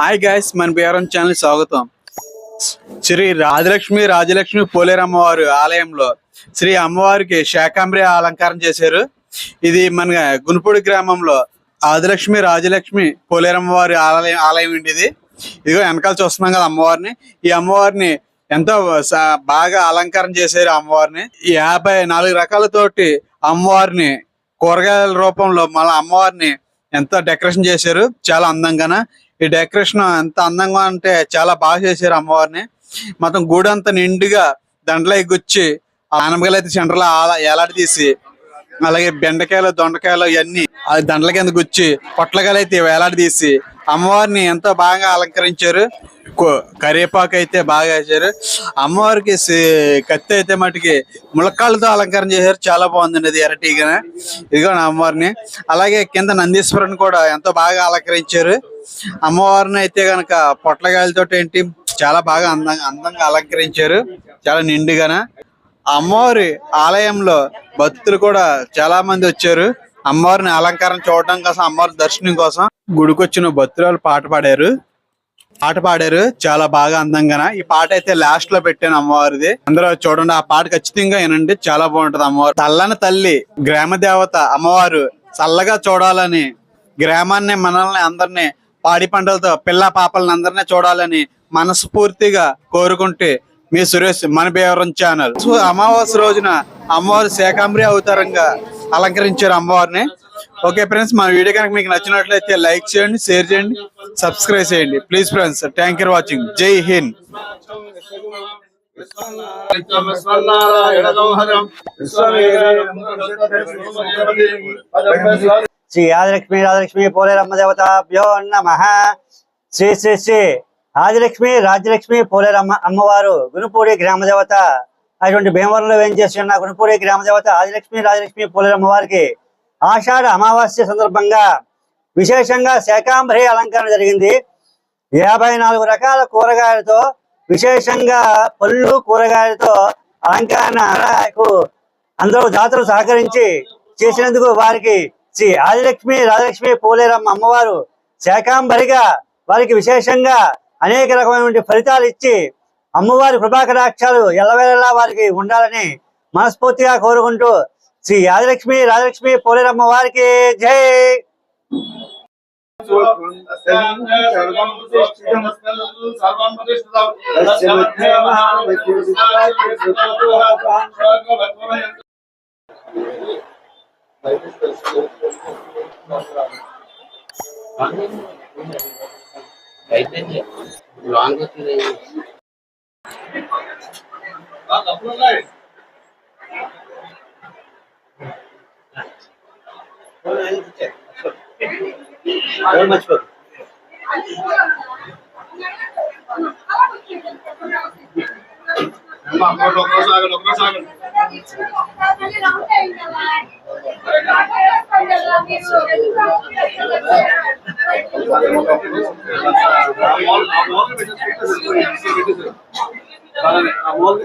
Hi guys మన BRM channel స్వాగతం. శ్రీ రాజలక్ష్మి రాజలక్ష్మి పోలేరమ్మవారు ఆలయంలో శ్రీ అమ్మవారికి శాకాంబ్రి అలంకారం చేశారు. ఇది మన గునుపూడి గ్రామంలో ఆదిలక్ష్మి రాజలక్ష్మి పోలేరమ్మవారి ఆలయం ఆలయం అండి ఇది. ఇదిగో వెనకాల చూస్తున్నాం కదా అమ్మవారిని. ఈ అమ్మవారిని ఎంతో బాగా అలంకారం చేశారు అమ్మవారిని. యాభై నాలుగు రకాలతోటి అమ్మవారిని కూరగాయల రూపంలో మళ్ళీ అమ్మవారిని ఎంత డెకరేషన్ చేశారు చాలా అందంగాన. ఈ డెకరేషన్ ఎంత అందంగా అంటే చాలా బాగా చేశారు అమ్మవారిని. మొత్తం గుడి అంతా నిండుగా దండలు ఎగ్గుచ్చి ఆనపకాయలు అయితే సెంటర్లో ఎలాడి తీసి అలాగే బెండకాయలు దొండకాయలు ఇవన్నీ ఆ దండల కింద గుచ్చి పొట్లకాయలు అయితే వేలాడి తీసి అమ్మవారిని ఎంతో బాగా అలంకరించారు. కో- కరివేపాకు అయితే బాగా వేశారు. అమ్మవారికి కత్తి అయితే మటుకి ములక్కాళ్ళతో అలంకరణ చేశారు. చాలా బాగుందండి ఇది ఎరటీగా ఇదిగో అమ్మవారిని. అలాగే కింద నందీశ్వరుని కూడా ఎంతో బాగా అలంకరించారు. అమ్మవారిని అయితే గనక పొట్లకాయలతో ఏంటి చాలా బాగా అందంగా అందంగా అలంకరించారు. చాలా నిండుగాన. అమ్మవారి ఆలయంలో భక్తులు కూడా చాలా మంది వచ్చారు. అమ్మవారిని అలంకారం చూడటం కోసం అమ్మవారి దర్శనం కోసం గుడికొచ్చిన భక్తులు పాట పాడారు. పాట పాడారు. చాలా బాగా అందంగా ఈ పాట అయితే లాస్ట్లో పెట్టాను అమ్మవారిది. అందరూ చూడండి. ఆ పాట ఖచ్చితంగా వినండి. చాలా బాగుంటది అమ్మవారు. తల్లని తల్లి గ్రామ దేవత అమ్మవారు చల్లగా చూడాలని గ్రామాన్ని మనల్ని అందరినీ పాడి పంటలతో పిల్ల పాపల్ని అందరినీ చూడాలని మనస్ఫూర్తిగా కోరుకుంటే మీ సురేష్ మన బేవరం ఛానల్ సో అమావాస్య రోజున అమ్మవారు శాకాంబరి అవతారంగా అలంకరించారు అమ్మవారిని. ఓకే ఫ్రెండ్స్ మన వీడియో కనుక మీకు నచ్చినట్లయితే లైక్ చేయండి షేర్ చేయండి. సబ్స్క్రైబ్ చేయండి. Please friends thank you watching. జై హింద్. శ్రీ ఆదిలక్ష్మి రాజలక్ష్మి పోలేరమ్మ దేవతాభ్యో నమ. శ్రీ శ్రీ శ్రీ ఆదిలక్ష్మి రాజలక్ష్మి పోలేరమ్మ అమ్మవారు గునుపూడి గ్రామ దేవత. అటువంటి భీమవరంలో వేయించేసి ఉన్న గునుపూడి గ్రామ దేవత ఆదిలక్ష్మి రాజలక్ష్మి పోలేరమ్మ వారికి ఆషాఢ అమావాస్య సందర్భంగా విశేషంగా శాకాంబరి అలంకరణ జరిగింది. యాభై నాలుగు రకాల కూరగాయలతో విశేషంగా పళ్ళు కూరగాయలతో అలంకరణకు అందరూ దాతలు సహకరించి చేసినందుకు వారికి శ్రీ ఆదిలక్ష్మి రాజలక్ష్మి పోలేరమ్మ అమ్మవారు శాకాంబరిగా వారికి విశేషంగా అనేక రకమైనటువంటి ఫలితాలు ఇచ్చి అమ్మవారి కృపాకటాక్షాలు ఎల్లవేళలా వారికి ఉండాలని మనస్ఫూర్తిగా కోరుకుంటూ శ్రీ ఆదిలక్ష్మి రాజలక్ష్మి పోలేరమ్మ వారికి జై! అయిపోయింది లాంగ్ వచ్చింది very much for. I'm all the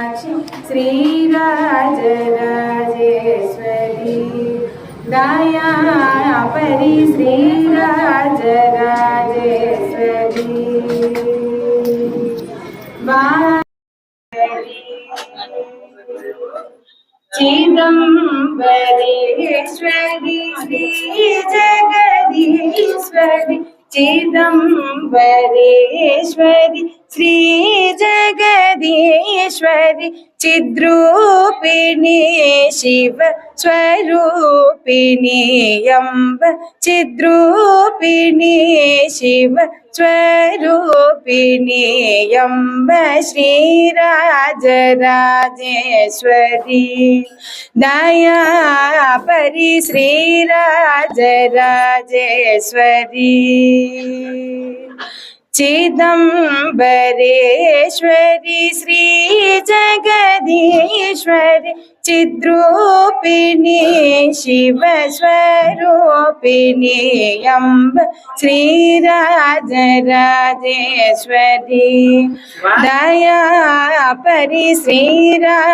Meenakshi Sri Rajarajeshwari दया परि श्रीराजराजेश्वरी चिदम्बरेश्वरी श्री जगदीश्वरी चिदम्बरेश्वरी ശ്രീ ജഗദീശ്വരി ചിദ്രൂപിണി ശിവ സ്വരൂപിണി അമ്പ ചിദ്രൂപിണി ശിവ സ്വരൂപിണി അമ്പ ശ്രീരാജരാജേശ്വരി. ദയാ പരി ശ്രീരാജരാജേശ്വരി. ചിദംബരേശ്വരി ശ്രീ ജഗദീശ്വരി ചിദ്രൂപിണി ശിവസ്വരൂപിണി അംബ ശ്രീരാജരാജേശ്വരി. ദയാപരി ശ്രീരാജരാജേശ്വരി.